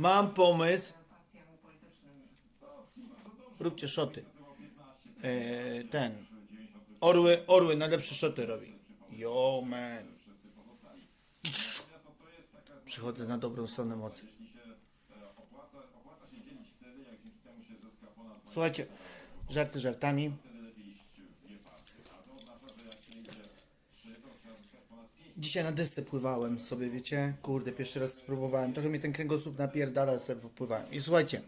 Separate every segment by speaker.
Speaker 1: Mam pomysł. Róbcie szoty. E, ten. Orły, orły najlepsze szoty robi. Yo, man. Przychodzę na dobrą stronę mocy. Słuchajcie, żarty żartami. Dzisiaj na desce pływałem sobie, wiecie? Kurde, pierwszy raz spróbowałem. Trochę mi ten kręgosłup napierdala, ale sobie popływałem. I słuchajcie,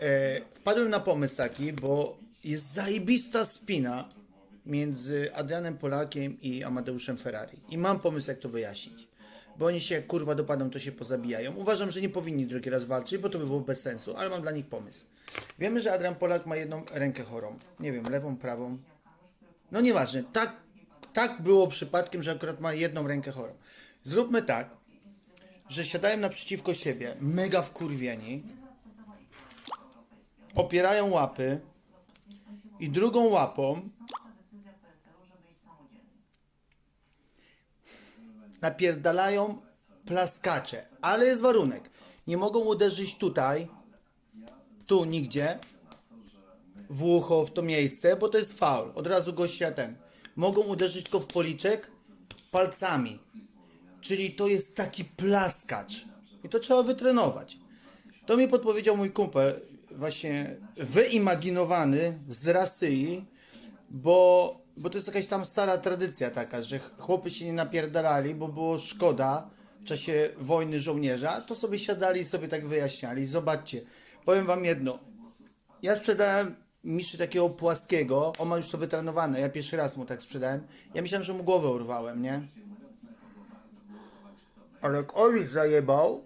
Speaker 1: e, wpadłem na pomysł taki, bo jest zajebista spina między Adrianem Polakiem i Amadeuszem Ferrari. I mam pomysł, jak to wyjaśnić. Bo oni się kurwa dopadną, to się pozabijają. Uważam, że nie powinni drugi raz walczyć, bo to by było bez sensu, ale mam dla nich pomysł. Wiemy, że Adrian Polak ma jedną rękę chorą. Nie wiem, lewą, prawą. No nieważne, tak, tak było przypadkiem, że akurat ma jedną rękę chorą. Zróbmy tak, że siadają naprzeciwko siebie, mega wkurwieni, opierają łapy i drugą łapą napierdalają plaskacze. Ale jest warunek. Nie mogą uderzyć tutaj, tu nigdzie, w ucho, w to miejsce, bo to jest faul. Od razu gościa ten. Mogą uderzyć tylko w policzek palcami. Czyli to jest taki plaskacz. I to trzeba wytrenować. To mi podpowiedział mój kumpel, właśnie wyimaginowany z Rasyi, bo, bo to jest jakaś tam stara tradycja taka, że chłopy się nie napierdalali, bo było szkoda w czasie wojny żołnierza, to sobie siadali i sobie tak wyjaśniali. Zobaczcie, powiem wam jedno. Ja sprzedałem miszy takiego płaskiego, on ma już to wytrenowane, ja pierwszy raz mu tak sprzedałem. Ja myślałem, że mu głowę urwałem, nie? Ale jak Olik zajebał,